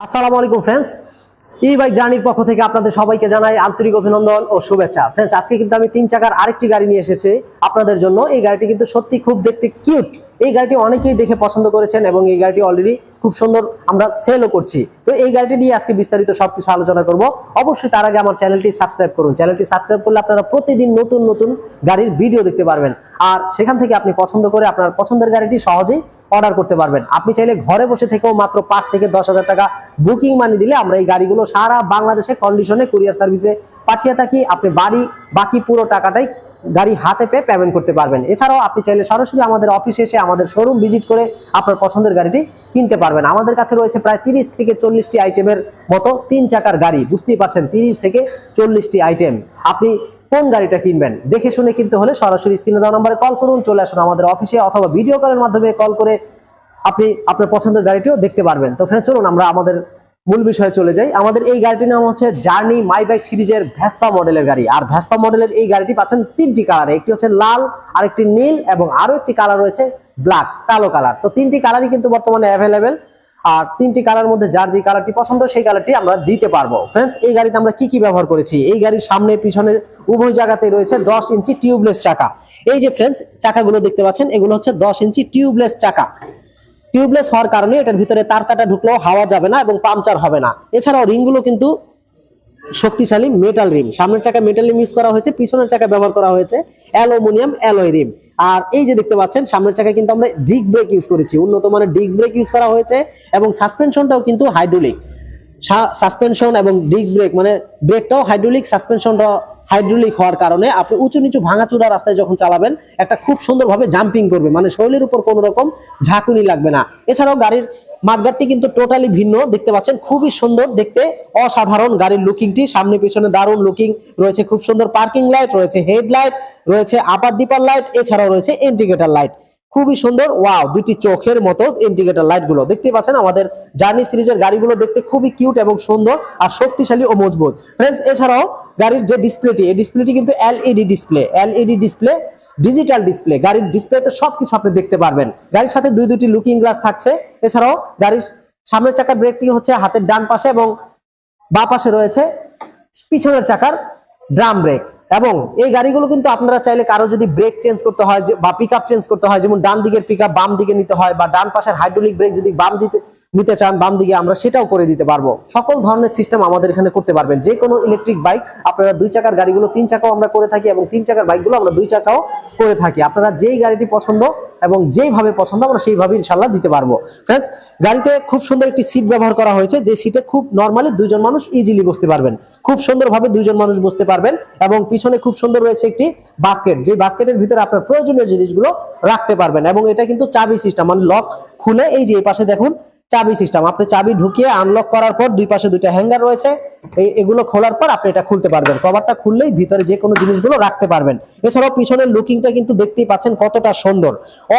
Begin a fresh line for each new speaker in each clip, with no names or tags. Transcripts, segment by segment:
আসসালামু আলাইকুম ফ্রেন্ডস ই বাইক জার্নির পক্ষ থেকে আপনাদের সবাইকে জানাই আন্তরিক অভিনন্দন ও শুভেচ্ছা। ফ্রেন্ডস আজকে কিন্তু আমি তিন চাকার আরেকটি গাড়ি নিয়ে এসেছি আপনাদের জন্য। এই গাড়িটি কিন্তু সত্যি খুব দেখতে কিউট এই গাড়িটি অনেকেই দেখে পছন্দ করেছেন এবং এই গাড়িটি অলরেডি খুব সুন্দর আমরা সেলও করছি। তো এই গাড়িটি নিয়ে আজকে বিস্তারিত সবকিছু আলোচনা করব। অবশ্যই তার আগে আমার চ্যানেলটি সাবস্ক্রাইব করুন। চ্যানেলটি সাবস্ক্রাইব করলে আপনারা প্রতিদিন নতুন নতুন গাড়ির ভিডিও দেখতে পারবেন। আর সেখান থেকে আপনি পছন্দ করে আপনার পছন্দের গাড়িটি সহজেই অর্ডার করতে পারবেন। আপনি চাইলে ঘরে বসে থেকেও মাত্র পাঁচ থেকে দশ হাজার টাকা বুকিং মানি দিলে আমরা এই গাড়িগুলো সারা বাংলাদেশে কন্ডিশনে কুরিয়ার সার্ভিসে পাঠিয়ে থাকি। আপনি বাড়ি বাকি পুরো টাকাটাই গাড়ি হাতে পেয়ে পেমেন্ট করতে পারবেন। এছাড়াও আপনি চাইলে সরাসরি আমাদের অফিসে এসে আমাদের শোরুম ভিজিট করে আপনার পছন্দের গাড়িটি কিনতে পারবেন। আমাদের কাছে রয়েছে প্রায় তিরিশ থেকে চল্লিশটি আইটেমের মতো তিন চাকার গাড়ি। বুঝতেই পারছেন, তিরিশ থেকে চল্লিশটি আইটেম আপনি কোন গাড়িটা কিনবেন? দেখে শুনে কিনতে হলে সরাসরি স্ক্রিনে দেওয়া নম্বরে কল করুন, চলে আসুন আমাদের অফিসে অথবা ভিডিও কলের মাধ্যমে কল করে আপনি আপনার পছন্দের গাড়িটিও দেখতে পারবেন। তো ফ্রেন্ড চলুন আমরা আমাদের মূল বিষয়ে চলে যাই। আমাদের এই গাড়িটির নাম হচ্ছে জার্নি মাই বাইক সিরিজের ভ্যাস্পা মডেলের গাড়ি। আর ভ্যাস্পা মডেলের এই গাড়িটি পাচ্ছেন তিনটি কালারে একটি হচ্ছে লাল, আরেকটি নীল এবং আরও একটি কালার রয়েছে ব্ল্যাক কালো কালার তো তিনটি কালারই কিন্তু বর্তমানে অ্যাভেলেবেল আর তিনটি কালার মধ্যে যার যে কালারটি পছন্দ, সেই কালারটি আমরা দিতে পারব। ফ্রেন্ডস এই গাড়িতে আমরা কি কি ব্যবহার করেছি? এই গাড়ির সামনে, পিছনে উভয় জায়গাতে রয়েছে দশ ইঞ্চি টিউবলেস চাকা। এই যে ফ্রেন্ডস চাকাগুলো দেখতে পাচ্ছেন, এগুলো হচ্ছে দশ ইঞ্চি টিউবলেস চাকা। টিউবলেস হওয়ার কারণে এটার ভিতরে তার কাটা ঢুকলেও হাওয়া যাবে না এবং পাংচার হবে না। এছাড়াও রিংগুলো কিন্তু শক্তিশালী মেটাল রিম সামনের চাকা মেটাল রিম ইউজ করা হয়েছে, পিছনের চাকা ব্যবহার করা হয়েছে অ্যালুমিনিয়াম অ্যালয় রিম আর এই যে দেখতে পাচ্ছেন, সামনের চাকা কিন্তু আমরা ডিস্ক ব্রেক ইউজ করেছি। উন্নত মানের ডিস্ক ব্রেক ইউজ করা হয়েছে এবং সাসপেনশনটাও কিন্তু হাইড্রোলিক সাসপেনশন এবং ডিস্ক ব্রেক মানে ব্রেকটাও হাইড্রোলিক সাসপেনশনটা হাইড্রোলিক হওয়ার কারণে আপনি উঁচু নিচু ভাঙাচুরা রাস্তায় যখন চালাবেন, একটা খুব সুন্দরভাবে জাম্পিং করবে। মানে শরীরের উপর কোনো রকম ঝাঁকুনি লাগবে না। এছাড়াও গাড়ির মাঠগাড়টি কিন্তু টোটালি ভিন্ন। দেখতে পাচ্ছেন, খুবই সুন্দর, দেখতে অসাধারণ গাড়ির লুকিংটি সামনে পিছনে দারুণ লুকিং রয়েছে, খুব সুন্দর পার্কিং লাইট রয়েছে হেডলাইট রয়েছে আপার ডিপার লাইট এছাড়াও রয়েছে ইন্ডিকেটার লাইট খুবই সুন্দর। ওয়াও দুটি চোখের মতো ইন্ডিকেটর লাইটগুলো। দেখতে পাচ্ছেন আমাদের জার্নি সিরিজের গাড়িগুলো দেখতে খুবই কিউট এবং সুন্দর আর শক্তিশালী ও মজবুত। ফ্রেন্ডস এছাড়াও গাড়ির যে ডিসপ্লেটি এই ডিসপ্লেটি কিন্তু LED display LED display digital display গাড়ির ডিসপ্লেতে সবকিছু আপনি দেখতে পারবেন। গাড়ির সাথে দুই দুটি লুকিং গ্লাস থাকছে। এছাড়াও গাড়ির সামনের চাকার ব্রেকটি হচ্ছে হাতের ডান পাশে এবং বা পাশে রয়েছে পিছনের চাকার ড্রাম ব্রেক এবং এই গাড়িগুলো কিন্তু আপনারা চাইলে কারও যদি ব্রেক চেঞ্জ করতে হয় বা পিক চেঞ্জ করতে হয়, যেমন ডান দিকের পিক বাম দিকে নিতে হয়, বা ডান পাশের হাইড্রোলিক ব্রেক যদি বাম দিতে নিতে চান, বাম দিকে আমরা সেটাও করে দিতে পারব। সকল ধরনের সিস্টেম আমাদের এখানে করতে পারবেন। যে কোনো ইলেকট্রিক বাইক আপনারা দুই চাকার গাড়িগুলো তিন চাকাও আমরা করে থাকি এবং তিন চাকার বাইকগুলো আমরা দুই চাকাও করে থাকি। আপনারা যেই গাড়িটি পছন্দ এবং যেইভাবে পছন্দ, আমরা সেইভাবে ইনশাল্লাহ দিতে পারব। ফ্রেন্ডস গাড়িতে খুব সুন্দর একটি সিট ব্যবহার করা হয়েছে। যে সিটে খুব নর্মালি দুইজন মানুষ ইজিলি বসতে পারবেন। খুব সুন্দরভাবে দুইজন মানুষ বসতে পারবেন এবং পিছনে খুব সুন্দর রয়েছে একটি বাস্কেট যে বাস্কেটের ভিতরে আপনার প্রয়োজনীয় জিনিসগুলো রাখতে পারবেন এবং এটা কিন্তু চাবি সিস্টেম মানে লক খুলে এই যে এই পাশে দেখুন চাবি সিস্টেম আপনি চাবি ঢুকিয়ে আনলক করার পর দুই পাশে দুইটা হ্যাঙ্গার রয়েছে এগুলো খোলার পর আপনি এটা খুলতে পারবেন। কভারটা খুললেই ভিতরে যে কোনো জিনিসগুলো রাখতে পারবেন। এছাড়াও পিছনের লুকিংটা কিন্তু দেখতেই পাচ্ছেন কতটা সুন্দর।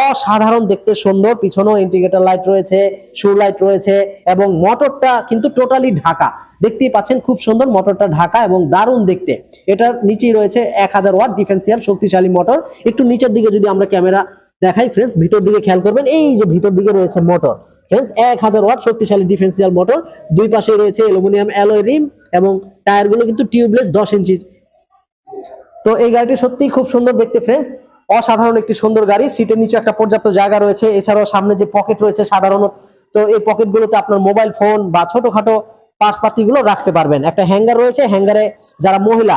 অসাধারণ দেখতে সুন্দর, পিছনেও ইন্ডিকেটর লাইট রয়েছে শু লাইট রয়েছে, এবং মোটরটা কিন্তু টোটালি ঢাকা। দেখতেই পাচ্ছেন খুব সুন্দর মোটরটা ঢাকা এবং দারুণ দেখতে। এটার নিচেই রয়েছে এক হাজার ওয়াট ডিফেন্সিয়াল শক্তিশালী মোটর একটু নিচের দিকে যদি আমরা ক্যামেরা দেখাই ফ্রেন্ডস ভিতর দিকে খেয়াল করবেন, এই যে ভিতর দিকে রয়েছে মোটর ফ্রেন্ডস এক হাজার ওয়াট শক্তিশালী ডিফেন্সিয়াল মোটর দুই পাশে রয়েছে অ্যালুমিনিয়াম অ্যালয় রিম এবং টায়ারগুলো কিন্তু টিউবলেস দশ ইঞ্চি তো এই গাড়িটি সত্যিই খুব সুন্দর দেখতে ফ্রেন্ডস অসাধারণ একটি সুন্দর গাড়ি। সিটের নিচে একটা পর্যাপ্ত জায়গা রয়েছে। এছাড়াও সামনে যে পকেট রয়েছে সাধারণত, তো এই পকেটগুলোতে আপনার মোবাইল ফোন বা ছোটখাটো পার্স পাতিগুলো রাখতে পারবেন। একটা হ্যাঙ্গার রয়েছে। হ্যাঙ্গারে যারা মহিলা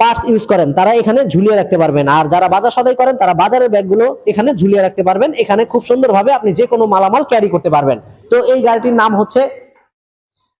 পার্স ইউজ করেন, তারা এখানে ঝুলিয়ে রাখতে পারবেন। আর যারা বাজার সদাই করেন, তারা বাজারের ব্যাগগুলো এখানে ঝুলিয়ে রাখতে পারবেন। এখানে খুব সুন্দরভাবে আপনি যে কোনো মালামাল ক্যারি করতে পারবেন। তো এই গাড়িটির নাম হচ্ছে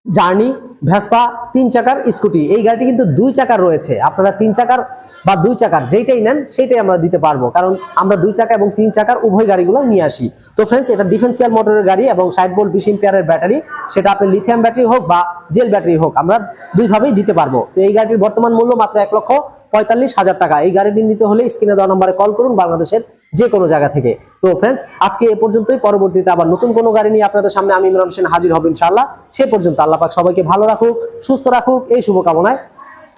জার্নি, ভেসপা, তিন চাকার স্কুটি। এই গাড়িটি কিন্তু দুই চাকার রয়েছে। আপনারা তিন চাকার বা দুই চাকার যেইটাই নেন, সেইটাই আমরা দিতে পারব। কারণ আমরা দুই চাকা এবং তিন চাকার উভয় গাড়িগুলো নিয়ে আসি। তো ফ্রেন্ডস এটা ডিফেন্সিয়াল মোটরের গাড়ি এবং সাইড ভোল্ট বিশ এম্পিয়ারের ব্যাটারি সেটা আপনি লিথিয়াম ব্যাটারি হোক বা জেল ব্যাটারি হোক, আমরা দুইভাবেই দিতে পারব। তো এই গাড়িটির বর্তমান মূল্য মাত্র এক লক্ষ পঁয়তাল্লিশ হাজার টাকা। এই গাড়িটি নিতে হলে স্ক্রিনে দেওয়া নম্বরে কল করুন। বাংলাদেশের যে কোনো জায়গা থেকে। তো ফ্রেন্ডস আজকে এ পর্যন্তই। পরবর্তীতে আবার নতুন কোনো গাড়ি নিয়ে আপনাদের সামনে আমি ইমরান হোসেন হাজির হব ইনশাআল্লাহ। সে পর্যন্ত আল্লাহ পাক সবাইকে ভালো রাখুক, সুস্থ রাখুক। এই শুভকামনায়।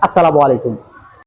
আসসালামু আলাইকুম।